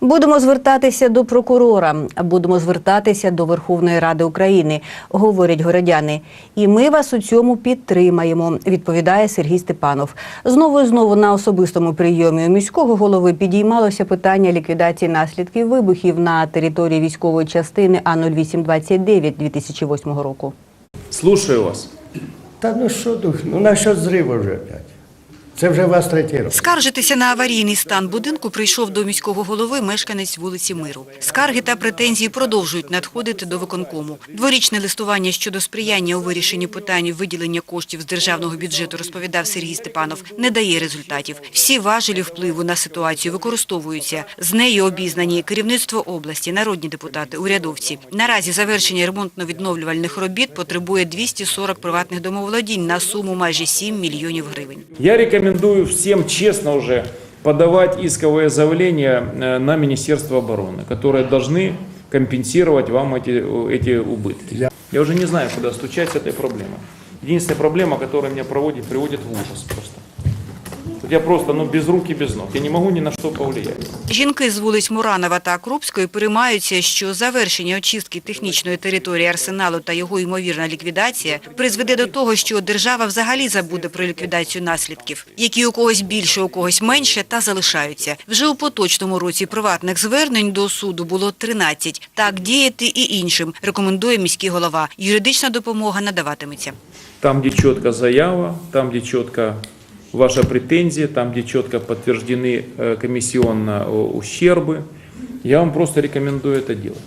Будемо звертатися до прокурора, будемо звертатися до Верховної Ради України, говорять городяни. І ми вас у цьому підтримаємо, відповідає Сергій Степанов. Знову і знову на особистому прийомі у міського голови підіймалося питання ліквідації наслідків вибухів на території військової частини А 0829 2008 року. Слушаю вас. Та ну що дух, ну на що зрив вже опять? Це вже вас третій раз. Скаржитися на аварійний стан будинку прийшов до міського голови мешканець вулиці Миру. Скарги та претензії продовжують надходити до виконкому. Дворічне листування щодо сприяння у вирішенні питань виділення коштів з державного бюджету, розповідав Сергій Степанов, не дає результатів. Всі важелі впливу на ситуацію використовуються. З нею обізнані керівництво області, народні депутати, урядовці. Наразі завершення ремонтно-відновлювальних робіт потребує 240 приватних домоволодінь на суму майже 7 мільйонів гривень. Я рекомендую всем честно уже подавать исковое заявление э, на Министерство обороны, которые должны компенсировать вам эти, эти убытки. Я уже не знаю, куда стучать с этой проблемой. Единственная проблема, которая меня проводит, приводит в ужас просто. Я просто, ну, без рук и без ног. Я не могу ни на что повлиять. Жінки з вулиць Муранова та Крупської переймаються, що завершення очистки технічної території арсеналу та його ймовірна ліквідація призведе до того, що держава взагалі забуде про ліквідацію наслідків, які у когось більше, у когось менше, та залишаються. Вже у поточному році приватних звернень до суду було 13. Так діяти і іншим, рекомендує міський голова. Юридична допомога надаватиметься. Там, где четко заява, там, где четко ваша претензия, там, где четко подтверждены э, комиссионно э, ущербы, я вам просто рекомендую это делать.